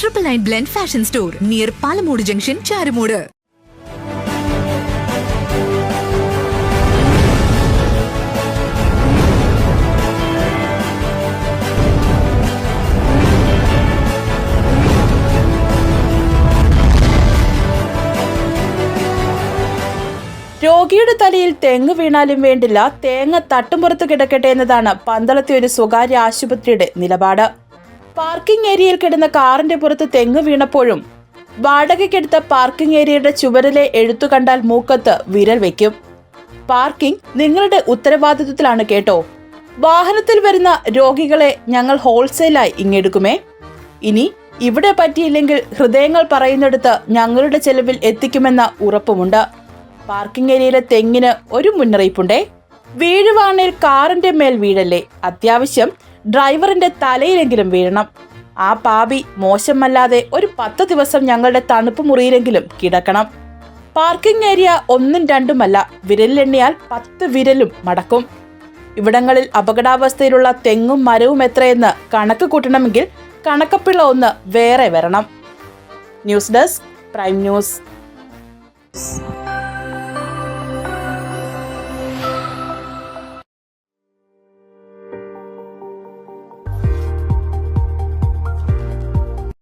Triple nine blend fashion store near Palamoodu junction Charummoodu രോഗിയുടെ തലയിൽ തെങ്ങ് വീണാലും വേണ്ടില്ല തേങ്ങ തട്ടുംപുറത്ത് കിടക്കട്ടെ എന്നതാണ് പന്തളത്തെ ഒരു സ്വകാര്യ ആശുപത്രിയുടെ നിലപാട്. പാർക്കിംഗ് ഏരിയയിൽ കിടന്ന കാറിന്റെ പുറത്ത് തെങ്ങ് വീണപ്പോഴും വാടകയ്ക്കെടുത്ത പാർക്കിംഗ് ഏരിയയുടെ ചുവരിലെ എഴുത്തു കണ്ടാൽ മൂക്കത്ത് വിരൽ വെക്കും പാർക്കിംഗ് നിങ്ങളുടെ ഉത്തരവാദിത്വത്തിലാണ് കേട്ടോ. വാഹനത്തിൽ വരുന്ന രോഗികളെ ഞങ്ങൾ ഹോൾസെയിലായി ഇങ്ങെടുക്കുമേ. ഇനി ഇവിടെ പറ്റിയില്ലെങ്കിൽ ഹൃദയങ്ങൾ പറയുന്നിടത്ത് ഞങ്ങളുടെ ചെലവിൽ എത്തിക്കുമെന്ന ഉറപ്പുമുണ്ട്. പാർക്കിംഗ് ഏരിയയിലെ തെങ്ങിന് ഒരു മുന്നറിയിപ്പുണ്ടേ. വീഴുവാണേൽ കാറിന്റെ മേൽ വീഴല്ലേ. അത്യാവശ്യം ഡ്രൈവറിന്റെ തലയിലെങ്കിലും വീഴണം. ആ പാപി മോശമല്ലാതെ ഒരു പത്ത് ദിവസം ഞങ്ങളുടെ തണുപ്പ് മുറിയിലെങ്കിലും കിടക്കണം. പാർക്കിംഗ് ഏരിയ ഒന്നും രണ്ടുമല്ല വിരലിലെണ്ണിയാൽ പത്ത് വിരലും മടക്കും. ഇവിടങ്ങളിൽ അപകടാവസ്ഥയിലുള്ള തെങ്ങും മരവും എത്രയെന്ന് കണക്ക് കൂട്ടണമെങ്കിൽ കണക്കപ്പിള്ള ഒന്ന് വേറെ വരണം. News desk prime news.